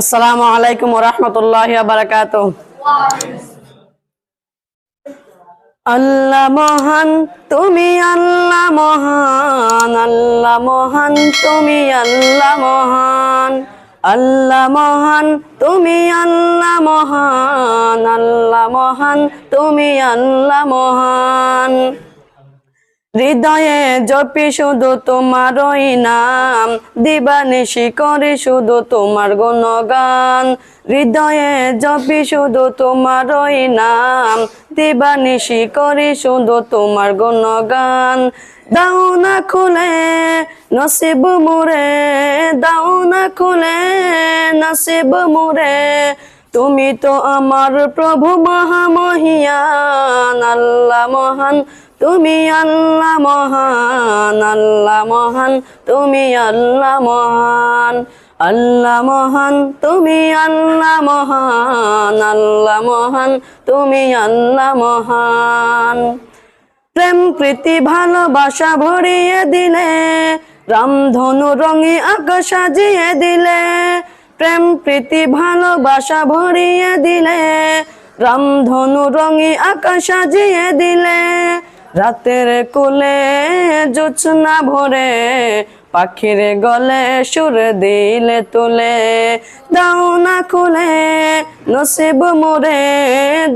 আসসালামু আলাইকুম রহমতুল্লাহ বারাকাত আল্লাহ মহান, তুমি আল্লাহ মহান আল্লাহ মহান, তুমি আল্লাহ মহান। আল্লাহ মহান, তুমি আল্লাহ মহান আল্লাহ মহান, তুমি আল্লাহ মহান। হৃদয়ে জপি শুধু তোমারই নাম দিবানিশি করে শুধু তোমার গুণগান। হৃদয়ে জপি শুধু তোমারই নাম দিবানিশি করে শুধু তোমার গুণগান। দাও না খুলে নসিব মুরে, দাও না খুলে নসিব মুরে তুমি তো আমার প্রভু মহামহিয়ান, আল্লাহ মহান। তুমি আল্লাহ মহান আল্লাহ মহান। তুমি আল্লাহ মহান আল্লাহ মহান। তুমি আল্লাহ মহান আল্লাহ মহান। তুমি আল্লাহ মহান। প্রেম, প্রীতি, ভালোবাসা ভরিয়ে দিলে, রামধনু রঙে আকাশ সাজিয়ে দিলে প্রেম প্রীতি ভালোবাসা ভরিয়ে দিলে রামধনু রঙে আকাশ সাজিয়ে দিলে, রাতের কোলে জোছনা ভরে পাখির গলে সুর দিলে তুলে। দাও না খুলে নসিব মোরে,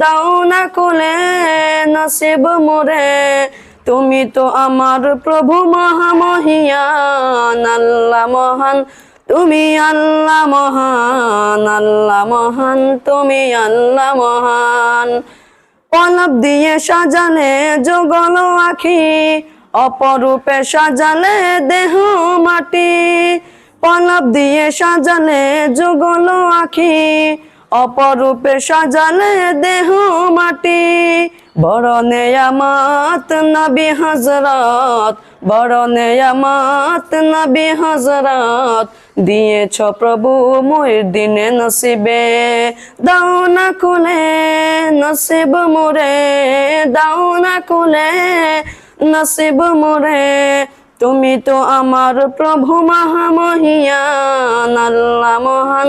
দাও না খুলে নসিব মোরে, তুমি তো আমার প্রভু মহামহিয়ান, আল্লাহ মহান। তুমি আল্লাহ মহান আল্লাহ মহান, তুমি আল্লাহ মহান। পলব দিয়ে সাজালে যুগল আখি, অপরূপে সাজালে দেহ মাটি। পলব দিয়ে সাজালে যুগল আখি, অপরূপে সাজালে দেহ মাটি। বড় নেয়ামাত নবী হজরত বড় নেয়ামাত নবী হজরত দিয়েছ প্রভু মোর দিনে নসিবে, দাও না খুলে নসিব মোরে, দাও না খুলে নসিব মোরে। তুমি তো আমার প্রভু মহামহিয়ান, আল্লাহ মহান।